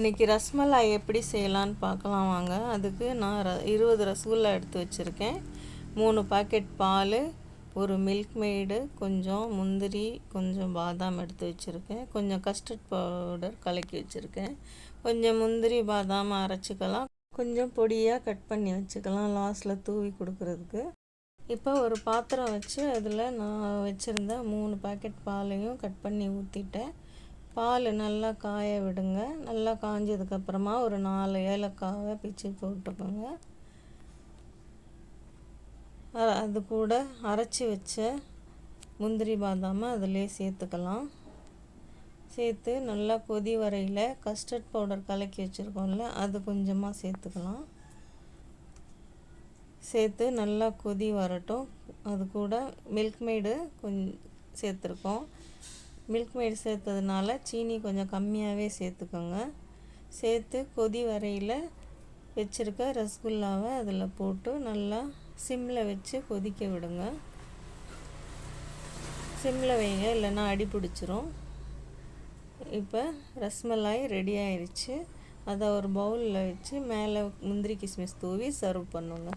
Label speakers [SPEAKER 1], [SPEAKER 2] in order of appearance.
[SPEAKER 1] இன்றைக்கி ரஸ்மலாய் எப்படி செய்யலான்னு பார்க்கலாம் வாங்க. அதுக்கு நான் ர இருபது ரசகுல்லா எடுத்து வச்சுருக்கேன். மூணு பாக்கெட் பால் ஒரு மில்க் மெய்டு கொஞ்சம் முந்திரி கொஞ்சம் பாதாம் எடுத்து வச்சுருக்கேன். கொஞ்சம் கஸ்டர்ட் பவுடர் கலக்கி வச்சுருக்கேன். கொஞ்சம் முந்திரி பாதாம் அரைச்சிக்கலாம். கொஞ்சம் பொடியாக கட் பண்ணி வச்சுக்கலாம் லாஸ்ட்டில் தூவி கொடுக்குறதுக்கு. இப்போ ஒரு பாத்திரம் வச்சு அதில் நான் வச்சுருந்த மூணு பாக்கெட் பாலையும் கட் பண்ணி ஊற்றிட்டேன் பால் நல்லா காய விடுங்க. நல்லா காஞ்சதுக்கப்புறமா ஒரு நாலு ஏலக்காவை பிச்சு போட்டுக்கோங்க. அது கூட அரைச்சி வச்ச முந்திரி பாதாமை அதிலே சேர்த்துக்கலாம். சேர்த்து நல்லா கொதி வரையில் கஸ்டர்ட் பவுடர் கலக்கி வச்சுருக்கோம்ல அது கொஞ்சமாக சேர்த்துக்கலாம். சேர்த்து நல்லா கொதி வரட்டும். அது கூட மில்க் மேடு கொஞ்சம் சேர்த்துருக்கோம். மில்க் மேட் சேர்த்ததுனால சீனி கொஞ்சம் கம்மியாகவே சேர்த்துக்கோங்க. சேர்த்து கொதி வரையில் வச்சுருக்க ரசகுல்லாவை அதில் போட்டு நல்லா சிம்மில் வச்சு கொதிக்க விடுங்க. சிம்மில் வைங்க இல்லைன்னா அடி பிடிச்சிரும். இப்போ ரஸ்மலாய் ரெடி ஆயிடுச்சு அதை ஒரு பவுலில் வச்சு மேலே முந்திரி கிஸ்மிஸ் தூவி சர்வ் பண்ணுங்க.